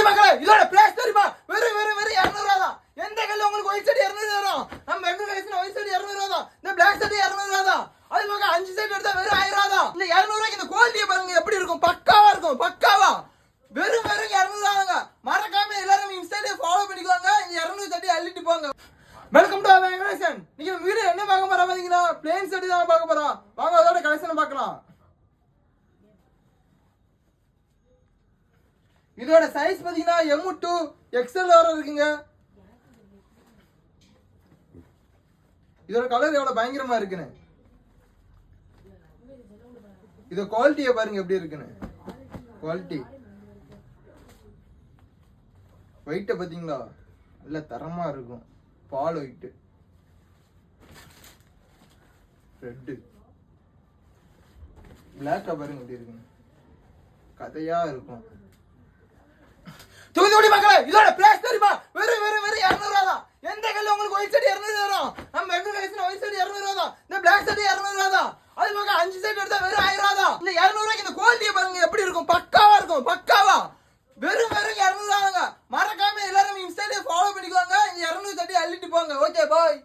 தூத்துக்குடி மக்களே இதோட பிளேஸ் தெரியுமா? வெறும் வெறும் வெறும் இரநூறுவா தான். எந்த கல்லு உங்களுக்கு ஒயிட் செடி இரநூறு வரும்? நம்ம எங்க கழிச்சு ஒயிட் செடி இரநூறுவா தான். இந்த பிளாக் செடி இரநூறுவா தான். அது போக அஞ்சு சைடு எடுத்தா வெறும் ஆயிரம் ரூபா தான். இந்த இரநூறுவாய்க்கு இந்த குவாலிட்டியை பாருங்க எப்படி இருக்கும்? பக்காவா இருக்கும் பக்காவா. வெறும் வெறும் இரநூறுவாங்க மறக்காம எல்லாரும் இன்ஸ்டாலே ஃபாலோ பண்ணிக்கோங்க. இந்த இரநூறு செடி அள்ளிட்டு போங்க. வெல்கம் டு வெங்கடேசன் நீங்க வீடியோ என்ன பார்க்க போறோம் பாத்தீங்கன்னா பிளேன் செடி தான் பார்க்க போறோம். வாங்க அதோட கலெக்ஷன் பார்க்கலாம். இதோட சைஸ் பார்த்தீங்கன்னா எம் டூ எக்ஸ்எல் வர இருக்குங்க. இதோட கலர் எவ்வளோ பயங்கரமா இருக்குன்னு. இது குவாலிட்டியை பாருங்க எப்படி இருக்குன்னு. குவாலிட்டி ஒயிட்டை பார்த்தீங்களா? நல்ல தரமா இருக்கும். பால் ஒயிட்டு ரெட்டு பிளாக்கா பாருங்க எப்படி இருக்குன்னு. கதையா இருக்கும். தூத்துக்குடி மக்களே இதோட பிளேஸ் தெரியுமா? வெறும் வெறும் வெறும் இரநூறுவா தான். எந்த கல்லு உங்களுக்கு ஒயிட் சைடு இரநூறு வரும்? நம்ம எங்க கழிச்சு ஒயிட் சைடு இரநூறுவா தான். இந்த பிளாக் சைடு இரநூறுவா தான். அது போக அஞ்சு சைடு எடுத்தா வெறும் ஆயிரம் ரூபா தான். இந்த இரநூறுவாய்க்கு இந்த குவாலிட்டியை பாருங்க எப்படி இருக்கும்? பக்காவா இருக்கும் பக்காவா. வெறும் வெறும் இரநூறுவாங்க மறக்காம எல்லாரும் இன்ஸ்டாலே ஃபாலோ பண்ணிக்கோங்க. இந்த இரநூறு தட்டி அள்ளிட்டு போங்க. Okay bye